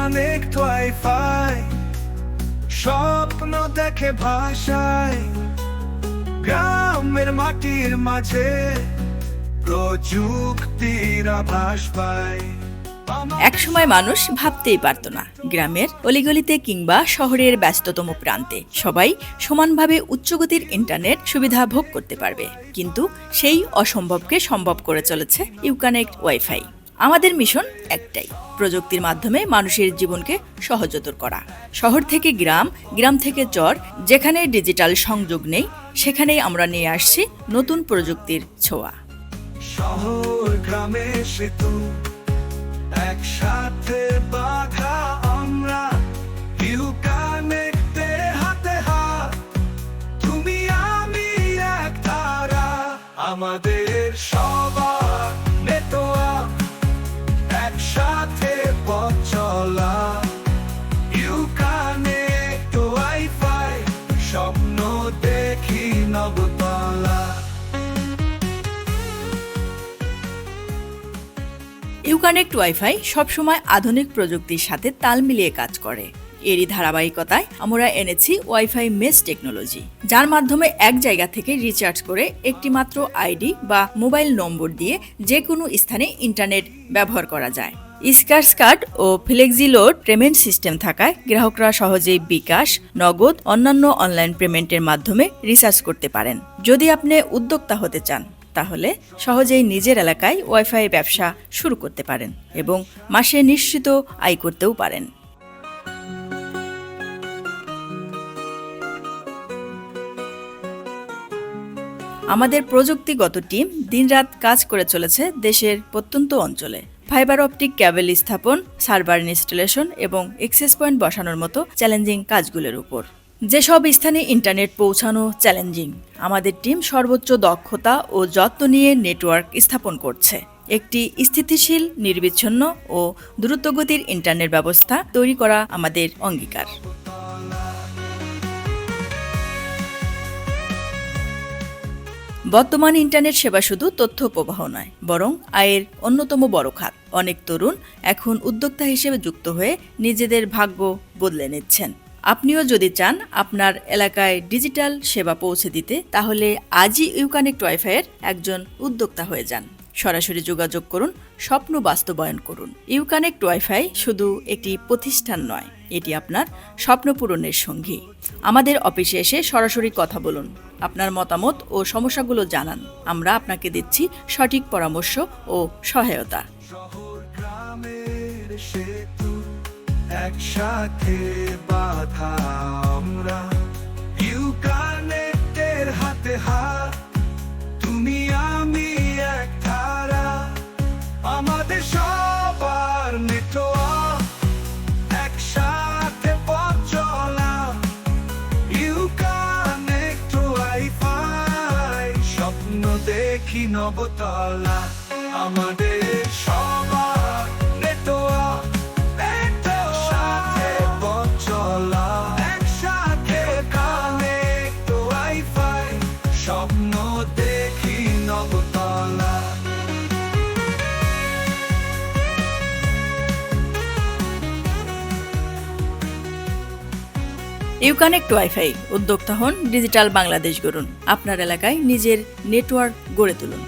Connect wifi স্বপ্ন দেখে ভাষায় গ্রামের মাটির মাঝে প্রযুক্তির আভাস পায় একসময় মানুষ ভাবতেই পারত না, গ্রামের অলিগলিতে কিংবা শহরের ব্যস্ততম প্রান্তে সবাই সমানভাবে উচ্চগতির ইন্টারনেট সুবিধা ভোগ করতে পারবে। কিন্তু সেই অসম্ভবকে সম্ভব করে চলেছে ইউকানেক্ট ওয়াইফাই। আমাদের মিশন একটাই, প্রযুক্তির মাধ্যমে মানুষের জীবনকে সহজতর করা। শহর থেকে গ্রাম গ্রাম থেকে চর, যেখানে ডিজিটাল সংযোগ নেই, সেখানেই আমরা নিয়ে আসছি নতুন প্রযুক্তির ছোঁয়া। শহর, গ্রামে সেতু, একসাথে বাধা আমরা। হাতে হাত, তুমি, আমি এক তারা আমাদের ইউকানেক্ট ওয়াইফাই সবসময় আধুনিক প্রযুক্তির সাথে তাল মিলিয়ে কাজ করে। এরই ধারাবাহিকতায় আমরা এনেছি ওয়াইফাই মেস টেকনোলজি যার মাধ্যমে এক জায়গা থেকে রিচার্জ করে একটি মাত্র আইডি বা মোবাইল নম্বর দিয়ে যে কোনো স্থানে ইন্টারনেট ব্যবহার করা যায়। স্কার্স কার্ড ও ফ্লেক্সি লোড পেমেন্ট সিস্টেম থাকায় গ্রাহকরা সহজেই বিকাশ, নগদ, অন্যান্য অনলাইন পেমেন্টের মাধ্যমে রিচার্জ করতে পারেন। যদি আপনি উদ্যোক্তা হতে চান, তাহলে সহজেই নিজের এলাকায় ওয়াইফাই ব্যবসা শুরু করতে পারেন এবং মাসে নিশ্চিত আয় করতেও পারেন। আমাদের প্রযুক্তিগত টিম দিনরাত কাজ করে চলেছে দেশের প্রত্যন্ত অঞ্চলে। ফাইবার অপটিক ক্যাবেল স্থাপন, সার্ভার ইনস্টলেশন এবং এক্সেস পয়েন্ট বসানোর মতো চ্যালেঞ্জিং কাজগুলোর উপর। যেসব স্থানে ইন্টারনেট পৌঁছানো চ্যালেঞ্জিং আমাদের টিম সর্বোচ্চ দক্ষতা ও যত্ন নিয়ে নেটওয়ার্ক স্থাপন করছে। একটি স্থিতিশীল, নির্বিচ্ছিন্ন ও দ্রুতগতির ইন্টারনেট ব্যবস্থা তৈরি করা আমাদের অঙ্গীকার। বর্তমান ইন্টারনেট সেবা শুধু তথ্য প্রবাহ নয়, বরং আয়ের অন্যতম বড় খাত। অনেক তরুণ এখন উদ্যোক্তা হিসেবে যুক্ত হয়ে নিজেদের ভাগ্য বদলে নিচ্ছেন। আপনিও যদি চান আপনার এলাকায় ডিজিটাল সেবা পৌঁছে দিতে, তাহলে আজই ইউকানেক্ট ওয়াইফাইয়ের একজন উদ্যোক্তা হয়ে যান। সরাসরি যোগাযোগ করুন, স্বপ্ন বাস্তবায়ন করুন। ইউকানেক্ট ওয়াইফাই শুধু একটি প্রতিষ্ঠান নয়। এটি আপনার স্বপ্ন পূরণের সঙ্গী। আমাদের অফিসে এসে সরাসরি কথা বলুন। আপনার মতামত ও সমস্যাগুলো জানান। আমরা আপনাকে দিচ্ছি সঠিক পরামর্শ ও সহায়তা। একসাথে বাধা আমরা। হাতে হাত স্বপ্ন দেখি নবতলা। আমাদের সবার ইউকানেক্ট ওয়াইফাই উদ্যোক্তা হন ডিজিটাল বাংলাদেশ গড়ুন আপনার এলাকায় নিজের নেটওয়ার্ক গড়ে তুলুন।